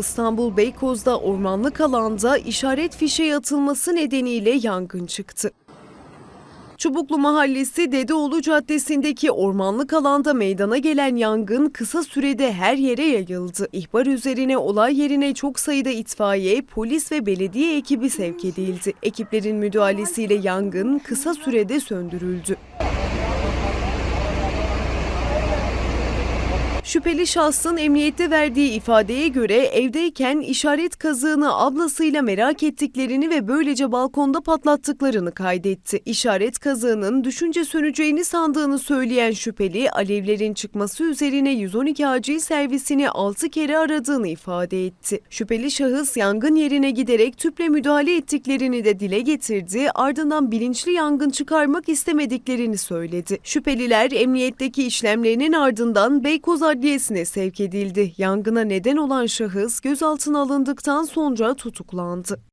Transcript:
İstanbul Beykoz'da ormanlık alanda işaret fişeği atılması nedeniyle yangın çıktı. Çubuklu Mahallesi Dedeoğlu Caddesi'ndeki ormanlık alanda meydana gelen yangın kısa sürede her yere yayıldı. İhbar üzerine olay yerine çok sayıda itfaiye, polis ve belediye ekibi sevk edildi. Ekiplerin müdahalesiyle yangın kısa sürede söndürüldü. Şüpheli şahsın emniyette verdiği ifadeye göre evdeyken işaret kazığını ablasıyla merak ettiklerini ve böylece balkonda patlattıklarını kaydetti. İşaret kazığının düşünce söneceğini sandığını söyleyen şüpheli alevlerin çıkması üzerine 112 acil servisini 6 kere aradığını ifade etti. Şüpheli şahıs yangın yerine giderek tüple müdahale ettiklerini de dile getirdi ardından bilinçli yangın çıkarmak istemediklerini söyledi. Şüpheliler emniyetteki işlemlerinin ardından Beykoz Adliyesi'ne sevk edildi. Yangına neden olan şahıs gözaltına alındıktan sonra tutuklandı.